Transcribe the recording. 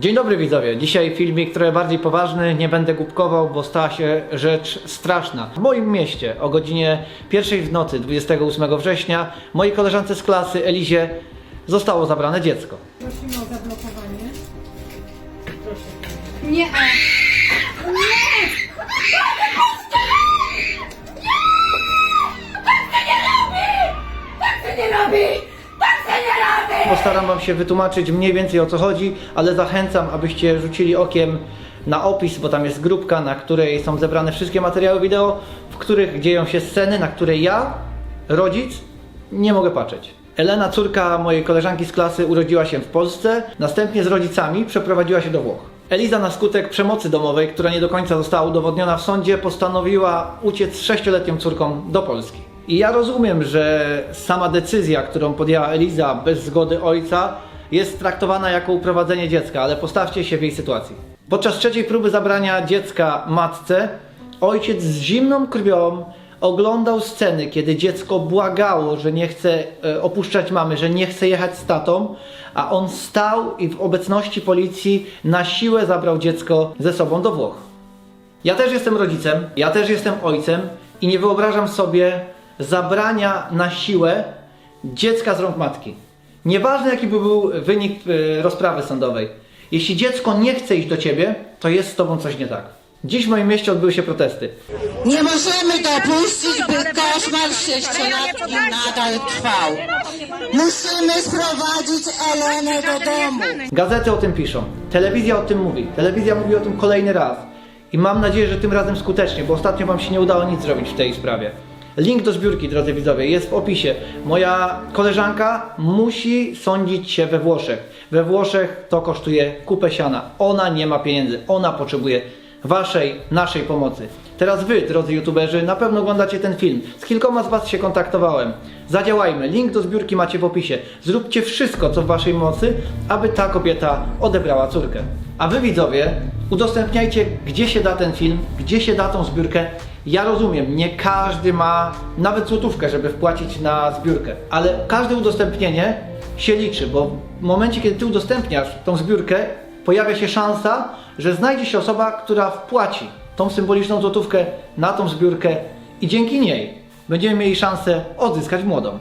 Dzień dobry widzowie. Dzisiaj filmik trochę bardziej poważny, nie będę głupkował, bo stała się rzecz straszna. W moim mieście o godzinie pierwszej w nocy 28 września mojej koleżance z klasy Elizie zostało zabrane dziecko. Prosimy o zablokowanie. Proszę. Nie. Postaram wam się wytłumaczyć mniej więcej o co chodzi, ale zachęcam, abyście rzucili okiem na opis, bo tam jest grupka, na której są zebrane wszystkie materiały wideo, w których dzieją się sceny, na które ja, rodzic, nie mogę patrzeć. Elena, córka mojej koleżanki z klasy, urodziła się w Polsce, następnie z rodzicami przeprowadziła się do Włoch. Eliza na skutek przemocy domowej, która nie do końca została udowodniona w sądzie, postanowiła uciec z sześcioletnią córką do Polski. I ja rozumiem, że sama decyzja, którą podjęła Eliza bez zgody ojca, jest traktowana jako uprowadzenie dziecka, ale postawcie się w jej sytuacji. Podczas trzeciej próby zabrania dziecka matce, ojciec z zimną krwią oglądał sceny, kiedy dziecko błagało, że nie chce e, opuszczać mamy, że nie chce jechać z tatą, a on stał i w obecności policji na siłę zabrał dziecko ze sobą do Włoch. Ja też jestem rodzicem, ja też jestem ojcem i nie wyobrażam sobie zabrania na siłę dziecka z rąk matki. Nieważne jaki by był wynik y, rozprawy sądowej. Jeśli dziecko nie chce iść do ciebie, to jest z tobą coś nie tak. Dziś w moim mieście odbyły się protesty. Nie możemy dopuścić, by koszmar sześciolatki nadal trwał. Musimy sprowadzić Elenę do domu. Gazety o tym piszą, telewizja o tym mówi, telewizja mówi o tym kolejny raz. I mam nadzieję, że tym razem skutecznie, bo ostatnio Wam się nie udało nic zrobić w tej sprawie. Link do zbiórki, drodzy widzowie, jest w opisie. Moja koleżanka musi sądzić się we Włoszech. We Włoszech to kosztuje kupę siana. Ona nie ma pieniędzy, ona potrzebuje Waszej, naszej pomocy. Teraz Wy, drodzy youtuberzy, na pewno oglądacie ten film. Z kilkoma z Was się kontaktowałem. Zadziałajmy, link do zbiórki macie w opisie. Zróbcie wszystko, co w Waszej mocy, aby ta kobieta odebrała córkę. A Wy, widzowie, udostępniajcie, gdzie się da ten film, gdzie się da tą zbiórkę. Ja rozumiem, nie każdy ma nawet złotówkę, żeby wpłacić na zbiórkę, ale każde udostępnienie się liczy, bo w momencie, kiedy Ty udostępniasz tą zbiórkę, pojawia się szansa, że znajdzie się osoba, która wpłaci tą symboliczną złotówkę na tą zbiórkę i dzięki niej będziemy mieli szansę odzyskać młodą.